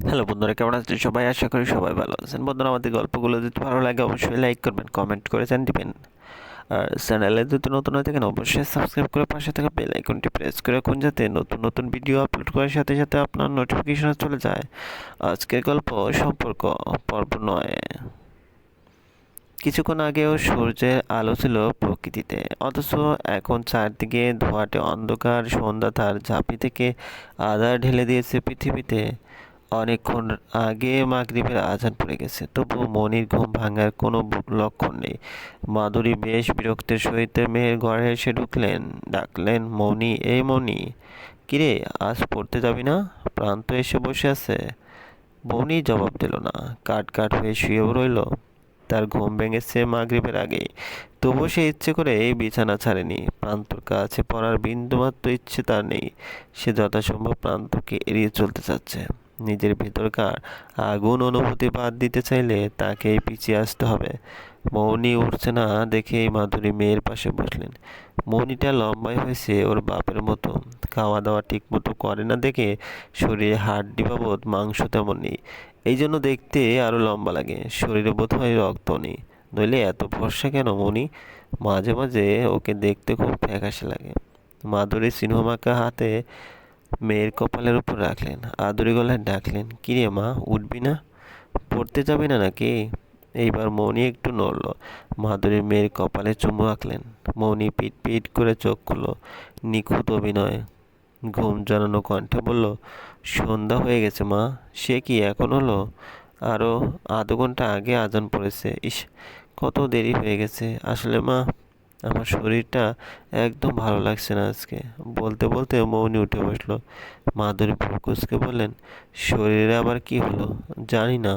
Hello বন্ধুরা, কেমন আছেন সবাই? আশা করি সবাই ভালো আছেন। বন্ধুরা, আমাদের গল্পগুলো যদি ভালো লাগে, অবশ্যই লাইক করবেন কমেন্ট করে জান দিবেন। আর চ্যানেলে যদি নতুন হয়ে থাকেন, অবশ্যই সাবস্ক্রাইব করে পাশে থাকা বেল আইকনটি প্রেস করে রাখুন যাতে নতুন নতুন ভিডিও আপলোড করার সাথে সাথে আপনার নোটিফিকেশন চলে যায়। আজকের গল্প সম্পর্ক, পর্ব নয়। কিছুক্ষণ আগেও সূর্যের আলো ছিল প্রকৃতিতে, অথচ এখন চারদিকে ধোয়াটে অন্ধকার, সন্ধ্যা তার ঝাঁপি থেকে আধার ঢেলে দিয়েছে পৃথিবীতে। অনেকক্ষণ আগে মাগরিবের আজান পড়ে গেছে। তবু মনির ঘুম ভাঙার কোনো লক্ষণ নেই। মাধুরী বেশ বিরক্তের সহিত মেয়ের ঘরে এসে ঢুকলেন। ডাকলেন, মনি এই মনি, কিরে, আজ পড়তে যাবি না? প্রান্ত এসে বসে আছে। মনি জবাব দিল না, কাট কাট হয়ে শুয়েও রইল। তার ঘুম ভেঙেছে মাগরিবের আগেই। তবুও সে ইচ্ছে করে এই বিছানা ছাড়েনি। প্রান্তর কাছে পড়ার বিন্দুমাত্র ইচ্ছে তার নেই। সে যথাসম্ভব প্রান্তকে এড়িয়ে চলতে চাচ্ছে। নিজের ভেতরকার আগুন অনুভূতি বাদ দিতে চাইলে তাকেই পিছিয়ে আসতে হবে। মৌনি উঠছে না দেখে মাধুরী মেয়ের পাশে বসলেন। মৌনিটা লম্বাই হয়েছে, ওর বাপের মতো। খাওয়া দাওয়া ঠিক মতো করে না দেখে শরীরে হাড্ডি বাবদ মাংস তেমন নেই। এই জন্য দেখতে আরও লম্বা লাগে, শরীরে বোধ হয় রক্ত নেই। নইলে এত ফর্সা কেন মনি? মাঝে মাঝে ওকে দেখতে খুব ফ্যাকাশে লাগে। মাধুরী সিনেমাকা হাতে মেয়ের কপালের উপর রাখলেন, আদুরি গলায় ডাকলেন, কিরে মা, উঠবি না? পড়তে যাবি না নাকি? এইবার মৌনি একটু নড়ল। মাধুরী মেয়ের কপালে চুমু আঁকলেন। মৌনি পিট পিট করে চোখ খুলল। নিখুঁত অভিনয়। ঘুম জানানো কণ্ঠে বলল, সন্ধ্যা হয়ে গেছে মা, সে কি এখন হলো? আরও আধ ঘণ্টা আগে আজান পড়েছে। ইস, কত দেরি হয়ে গেছে। আসলে মা আমার শরীরটা একদম ভালো লাগছে না আজকে। বলতে বলতে মৌনি উঠে বসল। মাধুরী ফুকুসকে বললেন, শরীরে আবার কি হলো? জানি না।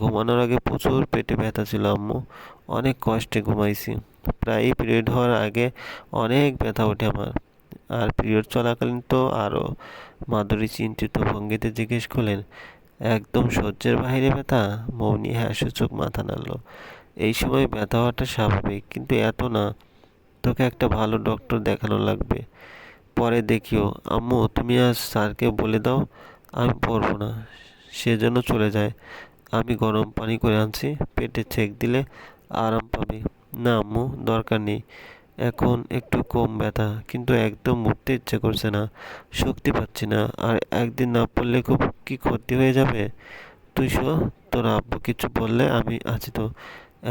ঘুমানোর আগে প্রচুর পেটে ব্যথা ছিল আম্মু। অনেক কষ্টে ঘুমাইছি। প্রায়ই পিরিয়ড হওয়ার আগে অনেক ব্যথা ওঠে আমার। আর পিরিয়ড চলাকালীন তো আরও মাধুরী চিন্তিত ভঙ্গিতে জিজ্ঞেস করলেন, একদম সহ্যের বাইরে ব্যথা? মৌনি হ্যাঁ সূচক মাথা নাড়ল, এই সময় ব্যথা হওয়াটা স্বাভাবিক, কিন্তু এত না। তোকে একটা ভালো ডক্টর দেখানো লাগবে। পরে দেখিও। আম্মু, তুমি আজ স্যারকে বলে দাও, আমি পড়ব না। সে যেন চলে যায়। আমি গরম পানি করে আনছি, পেটে ছেক দিলে আরাম পাবে। না আম্মু, দরকার নেই। এখন একটু কম ব্যথা, কিন্তু একদম উঠতে ইচ্ছে করছে না। শক্তি পাচ্ছি না। আর একদিন না পড়লে খুব কি ক্ষতি হয়ে যাবে? তুই শো তোর আব্বু কিছু বললে আমি আছি তো।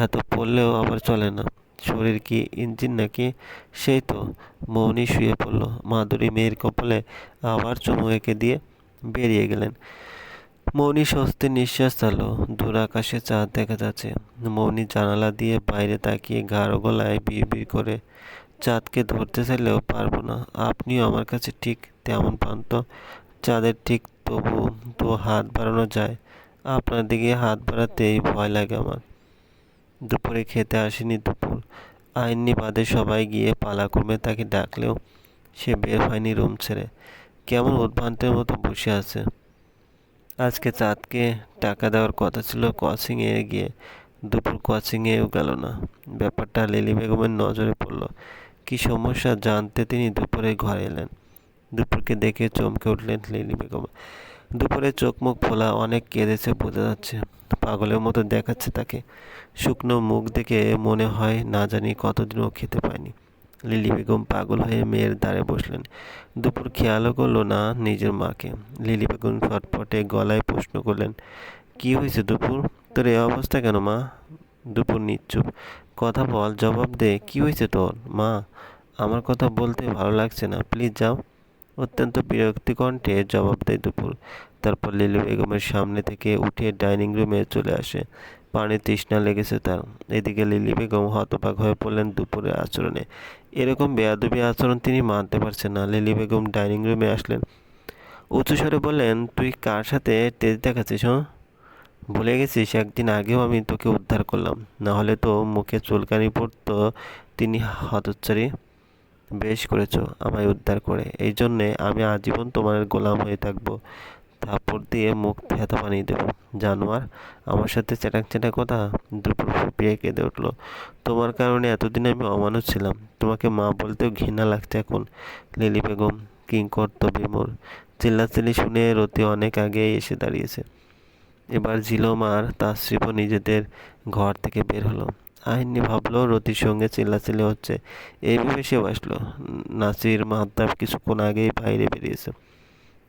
এত পড়লেও আবার চলে না। শরীর কি ইঞ্জিন নাকি? সেই তো। মৌনি শুয়ে পড়ল। মাধুরী মেয়ের কপালে আবার চুমু এঁকে দিয়ে বেরিয়ে গেলেন। মৌনি স্বস্তির নিঃশ্বাস চালো দূর আকাশে চাঁদ দেখা যাচ্ছে। মৌনি জানালা দিয়ে বাইরে তাকিয়ে গাঢ় গলায় বিড় বিড় করে, চাঁদকে ধরতে চাইলেও পারব না। আপনিও আমার কাছে ঠিক তেমন পান তো। চাঁদের ঠিক তবু তো হাত বাড়ানো যায়। আপনার দিকে হাত বাড়াতেই ভয় লাগে আমার। দুপুরে খেতে আসেনি দুপুর আইনি বাদে সবাই গিয়ে পালাক্রমে তাকে ডাকলেও সে বের হয়নি রুম ছেড়ে। কেমন উদ্ভ্রান্তের মতো বসে আছে। আজকে চাঁদকে টাকা দেওয়ার কথা ছিল কোচিংয়ে গিয়ে দুপুর কোচিংয়েও গেল না। ব্যাপারটা লিলি বেগমের নজরে পড়ল। কি সমস্যা জানতে তিনি দুপুরে ঘরে এলেন। দুপুরকে দেখে চমকে উঠলেন লিলি বেগম। দুপুরে চোখ মুখ ফোলা অনেক কেঁদেছে, বোঝা যাচ্ছে। পাগলের মতো দেখাচ্ছে তাকে। শুকনো মুখ দেখে মনে হয় না জানি কতদিনও খেতে পায়নি। লিলি বেগম পাগল হয়ে মেয়ের দ্বারে বসলেন। দুপুর খেয়ালও করল না নিজের মাকে। লিলি বেগম ফটফটে গলায় প্রশ্ন করলেন, কি হয়েছে দুপুর? তোর এই অবস্থা কেন মা? দুপুর নিচ্ছুপ কথা বল, জবাব দে, কি হয়েছে তোর? মা, আমার কথা বলতে ভালো লাগছে না। প্লিজ যাও। অত্যন্ত বিরক্তি কণ্ঠে জবাব দেয় দুপুর। তারপর লিলু বেগমের সামনে থেকে উঠে ডাইনিং রুমে চলে আসে। পানির তৃষ্ণা লেগেছে তার। এদিকে লিলি বেগম হতবাক হয়ে পড়লেন দুপুরের আচরণে। এরকম বেয়াদবি আচরণ তিনি মানতে পারছেন না। লিলি বেগম ডাইনিং রুমে আসলেন। উঁচু স্বরে বললেন, তুই কার সাথে তেজ দেখাচ্ছিস হ্যাঁ? ভুলে গেছিস, একদিন আগেও আমি তোকে উদ্ধার করলাম। না হলে তো মুখে চুলকানি পড়তো তিনি হতচ্চারি বেশ করেছ আমায় উদ্ধার করে। এই জন্যে আমি আজীবন তোমার গোলাম হয়ে থাকব। থাপড় দিয়ে মুখ থেতা বানিয়ে দেবো। জানোয়ার, আমার সাথে চেটাক চেটাক কথা? দুপুর ফুপিয়ে কেঁদে উঠল। তোমার কারণে এতদিন আমি অমানুষ ছিলাম। তোমাকে মা বলতেও ঘৃণা লাগছে এখন। লিলি বেগম কিং কর্তব্য মোর। চিল্লাচিল্লি শুনে রতি অনেক আগেই এসে দাঁড়িয়েছে। এবার জিলম আর তাসরিফও নিজেদের ঘর থেকে বের হলো। আহিনী ভাবলো, রতির সঙ্গে চিল্লাচিল্লি হচ্ছে। এই ভেবে সে বাসলো। নাসির, মাহতাব কিছুক্ষণ আগেই বাইরে বেরিয়েছে।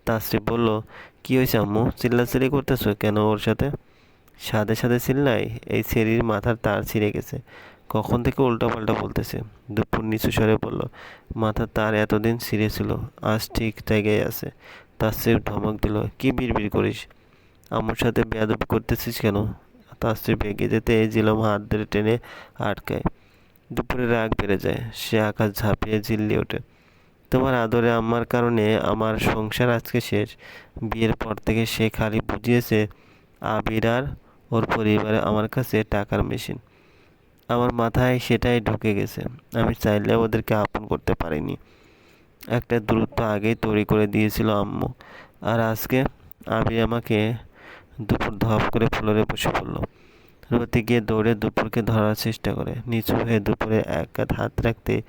তাসরিফ বলল, কি হয়েছে আম্মু? চিল্লাচিল্লি করতেছো কেন ওর সাথে? সাথে সাথে চিল্লাই, এই ছেড়ির মাথার তার ছিঁড়ে গেছে। কখন থেকে উল্টাপাল্টা বলতেছে? দুপুর নিচু স্বরে বলল, মাথার তার এতদিন ছিঁড়েছিল, আজ ঠিক জায়গায় আছে। তাসরিফ ধমক দিল, কি বিড়বিড় করিস? আমার সাথে বেয়াদবি করতেছিস কেন? তাসরিফ এগে যেতে জিলম হাত ধরে টেনে আটকায়। দুপুরে রাগ বেড়ে যায়, সে আকাশ ঝাঁপিয়ে ঝিল্লি ওঠে। তোমার আদরে আমার কারণে আমার সংসার আজকে শেষ। বিয়ের পর থেকে সে খালি বুঝিয়েছে, আবির আর ওর পরিবারে আমার কাছে টাকার মেশিন। আমার মাথায় সেটাই ঢুকে গেছে, আমি চাইলে ওদেরকে আপন করতে পারিনি। একটা দূরত্ব আগেই তৈরি করে দিয়েছিল আম্মু। আর আজকে আবির আমাকে দুপুর ধপ করে ফ্লোরে বসে পড়ল। রতি গিয়ে দৌড়ে দুপুরকে ধরার চেষ্টা করে। নিচু হয়ে দুপুরে এক কাত হাত রাখতে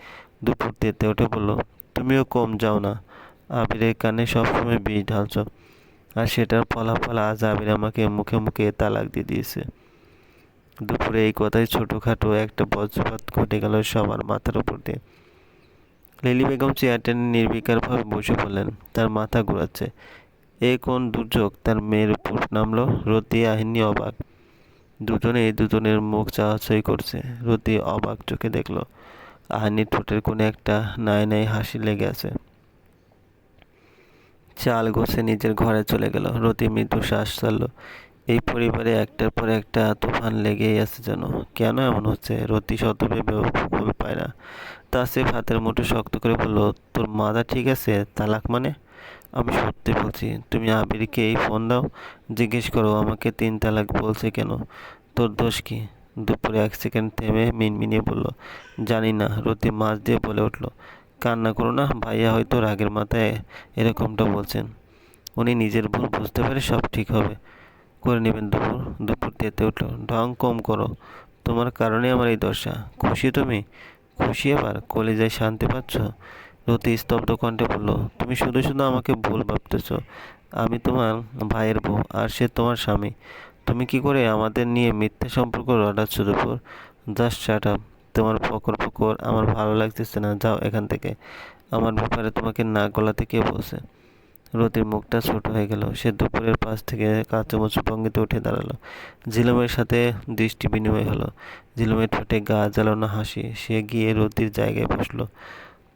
দুপুর তেতে উঠে বলল, তুমিও কম যাও না। আবিরের কানে সবসময় বিষ ঢালছ। আর সেটার ফলাফল আজ আবির আমাকে মুখে মুখে তালাক দিয়ে দিয়েছে। দুপুরে এই কথাই ছোটোখাটো একটা বজ্রপাত ঘটে গেল সবার মাথার উপর দিয়ে। লিলি বেগম চেয়ার টেনে নির্বিকারভাবে বসে পড়লেন। তার মাথা ঘোরাচ্ছে। এ কোন দুর্যোগ? তার মেয়ের উপর নামলো রতি আহিনী অবাক। দুজনেই দুজনের মুখ চাহাচই করছে। রতি অবাক চোখে দেখল, আহানির ঠোঁটের কোণে একটা নাই নাই হাসি লেগে আছে। চাল গোছে নিজের ঘরে চলে গেল। রতি মৃদু শ্বাস ছাড়ল। এই পরিবারে একটার পর একটা তুফান লেগেই আছে যেন। কেন এমন হচ্ছে? রতি শত ভেবেও ভুল পায় না। তা তাসিফ হাতের মুঠো শক্ত করে বলল, তোর মাথা ঠিক আছে? তালাক মানে? আমি সত্যি বলছি, তুমি আবিরকে এই ফোন দাও, জিজ্ঞেস করো আমাকে তিন তালাক বলছে কেন? তোর দোষ কি? দুপুরে এক সেকেন্ড থেমে মিনমিনিয়ে বলল, জানি না, রতি মাছ দিয়ে বলে উঠল, কান্না করো না, ভাইয়া হয়তো রাগের মাথায় এরকমটা বলছেন। উনি নিজের ভুল বুঝতে পারে সব ঠিক হবে। করে নেবেন দুপুর দুপুর তেতে উঠল, ঢং কম করো, তোমার কারণে আমার এই দশা। খুশি তুমি? খুশি আবার? কলেজায় শান্তি পাচ্ছ? রতি স্তব্ধ কণ্ঠে বলল, তুমি শুধু শুধু আমাকে ভুল ভাবতেছ। আমি তোমার ভাইয়ের বউ আর সে তোমার স্বামী। তুমি কি করে আমাদের নিয়ে মিথ্যা সম্পর্ক রটাচ্ছ দুপুর জাস্ট শাট আপ। তোমার ফকর ফকর আমার ভালো লাগতেছে না। যাও এখান থেকে। আমার ব্যাপারে তোমাকে না গলাতে কে বলছে? রতির মুখটা ছোট হয়ে গেল। সে দুপুরের পাশ থেকে কাঁচামুচু ভঙ্গিতে উঠে দাঁড়াল। ঝিলমের সাথে দৃষ্টি বিনিময় হলো। ঝিলমের ঠোঁটে গা জ্বালানো হাসি। সে গিয়ে রতির জায়গায় বসল।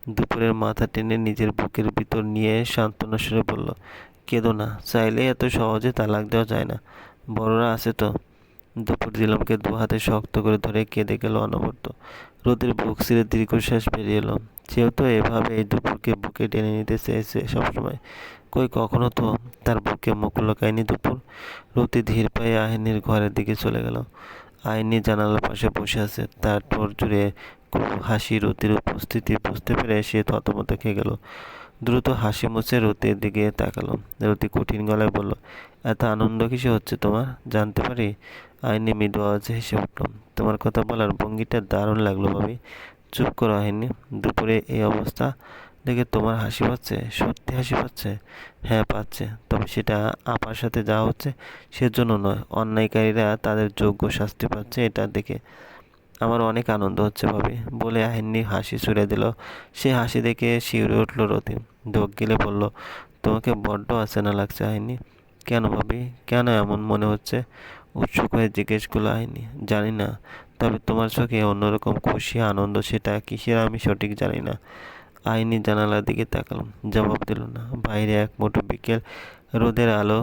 দুপুরের মাথা টেনে নিজের বুকের ভিতর নিয়ে সান্ত্বনা সুরে বলল, কেঁদো না, চাইলে এত সহজে তালাক দেওয়া যায় না। বড়রা আছে তো? দুপুর দিলামকে দু হাতে শক্ত করে ধরে কেঁদে গেল অনবরত রোদের বুক ছিঁড়ে দীর্ঘশ্বাস বেরিয়ে এলো। সেও তো এভাবে এই দুপুরকে বুকে টেনে নিতে চেয়েছে সবসময়। কই, কখনো তো তার বুকে মুখ লোকায়নি দুপুর। রতি ধীর পায়ে আহিনীর ঘরের দিকে চলে গেল। আইনি জানালার পাশে বসে আছে। তার ঠোঁট জুড়ে হাসি, রতির উপস্থিতি বুঝতে পেরে সে থতমত খেয়ে গেল। দ্রুত হাসি মুছে রতির দিকে তাকালো। রতি কঠিন গলায় বলল, এত আনন্দ কিসে হচ্ছে তোমার? জানতে পারি? আইনি মৃদু আওয়াজে হেসে উঠল, তোমার কথা বলার ভঙ্গিটা দারুণ লাগল ভাবি। চুপ করো আইনি। দুপুরে এই অবস্থা দেখে তোমার হাসি পাচ্ছে, সত্যি হাসি পাচ্ছে। হ্যাঁ পাচ্ছে। তবে সেটা আপার সাথে যা হচ্ছে সেজন্য নয়। অন্যায়কারীরা তাদের যোগ্য শাস্তি পাচ্ছে এটা দেখে আমার অনেক আনন্দ হচ্ছে ভাবি। বলে আহিনী হাসি ছুড়ে দিল। সে হাসি দেখে শিউরে উঠল রতি ঢোক গেলে বলল, তোমাকে বড্ড না লাগছে আহিনী কেন ভাবি? কেন এমন মনে হচ্ছে? উৎসুক হয়ে জিজ্ঞেস করল আহিনী জানি না। তবে তোমার চোখে অন্যরকম খুশি, আনন্দ সেটা কিসের আমি সঠিক জানি না। আইনি জানালার দিকে তাকালাম। জবাব দিল না। বাইরে এক মুঠো বিকেল রোদের আলো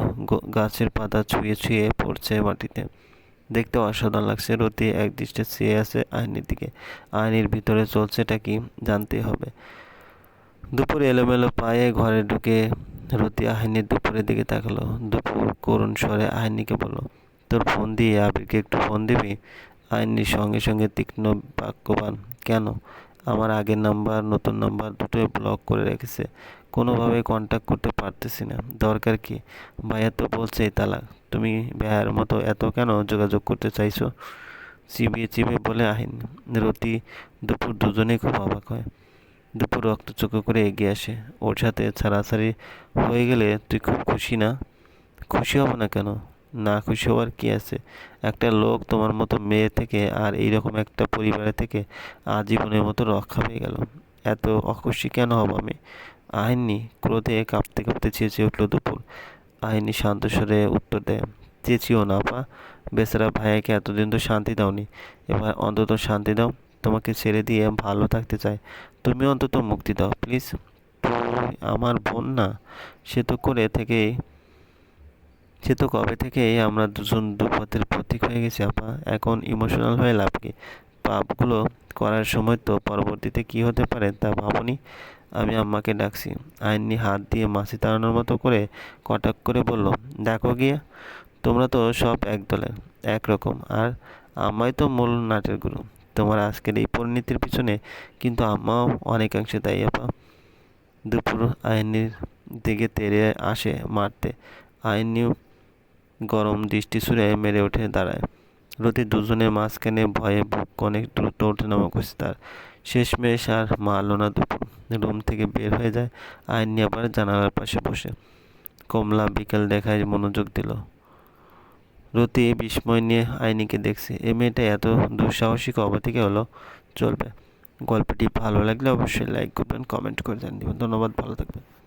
গাছের পাতা ছুঁয়ে ছুঁয়ে পড়ছে মাটিতে। দেখতে অসাধারণ লাগছে। রতি এক দৃষ্টে চেয়ে আছে আইনির দিকে। আইনির ভিতরে চলছেটা কি জানতে হবে। দুপুর এলোমেলো পায়ে ঘরে ঢুকে রতি আহিনীর দুপুরের দিকে তাকালো। দুপুর করুণ স্বরে আহিনীকে বলল, তোর ফোন দিয়ে আবিরকে একটু ফোন দিবি? আইনির সঙ্গে সঙ্গে তীক্ষ্ণ বাক্যবান, কেন? আমার আগের নাম্বার, নতুন নাম্বার দুটোই ব্লক করে রেখেছে। কোনোভাবে কন্ট্যাক্ট করতে পারতেছি না। দরকার কি? ভাইয়া তো বলছে, তালাক। তুমি ভাইয়ার মতো এত কেন যোগাযোগ করতে চাইছো? চিবিয়ে চিবিয়ে বলে, আহিন, রতি দুপুর দুজনেই খুব অবাক হয়। দুপুর রক্তচক্ষু করে এগিয়ে আসে। ওর সাথে ছাড়াছাড়ি হয়ে গেলে তুই খুব খুশি না? খুশি হব না কেন? না খুশি হওয়ার কি আছে? একটা লোক তোমার মতো মেয়ে থেকে আর এইরকম একটা পরিবারের থেকে আজীবনের মতো রক্ষা পেয়ে গেল। এত অখুশি কেন হব আমি? আইনি ক্রোধে কাঁপতে কাঁপতে চেঁচিয়ে উঠল দুপুর। আইনি শান্ত স্বরে উত্তর দেয়, চেঁচিও না পা বেচারা ভাইয়াকে এতদিন তো শান্তি দাওনি। এবার অন্তত শান্তি দাও। তোমাকে ছেড়ে দিয়ে ভালো থাকতে চাই। তুমি অন্তত মুক্তি দাও, প্লিজ। আমার বোন না? সে তো করে থেকেই সে তো কবে থেকেই আমরা দুজন দুপথের প্রতীক হয়ে গেছি, আপা। এখন ইমোশনাল হয়ে লাভ কি? পাপগুলো করার সময় তো পরবর্তীতে কি হতে পারে তা ভাবনি। আমি আম্মাকে ডাকছি। আইনি হাত দিয়ে মাছি তাড়ানোর মতো করে কটাক করে বলল, দেখো গিয়ে, তোমরা তো সব এক দলের একরকম আর আম্মাই তো মূল নাটের গুরু। তোমার আজকের এই পরিণতির পিছনে কিন্তু আম্মাও অনেকাংশে দায়ী, আপা। দুপুর আইনির দিকে তেড়ে আসে মারতে। আইনিও গরম দৃষ্টি ছুঁড়ে মেরে উঠে দাঁড়ায়। রতি দুজনের মাঝখানে ভয়ে বুক অনেক দ্রুত ওঠে নামা করছে তার। শেষমেশ আর মারল না দুপুর। রুম থেকে বের হয়ে যায় আইন নিয়ে আবার জানালার পাশে বসে। কমলা বিকেল দেখায় মনোযোগ দিল। রতি বিস্ময় নিয়ে আইনিকে দেখছে। এ মেয়েটা এত দুঃসাহসিক অবধিকে হলো চলবে। গল্পটি ভালো লাগলে অবশ্যই লাইক করবেন, কমেন্ট করে জানিয়ে ধন্যবাদ, ভালো থাকবেন।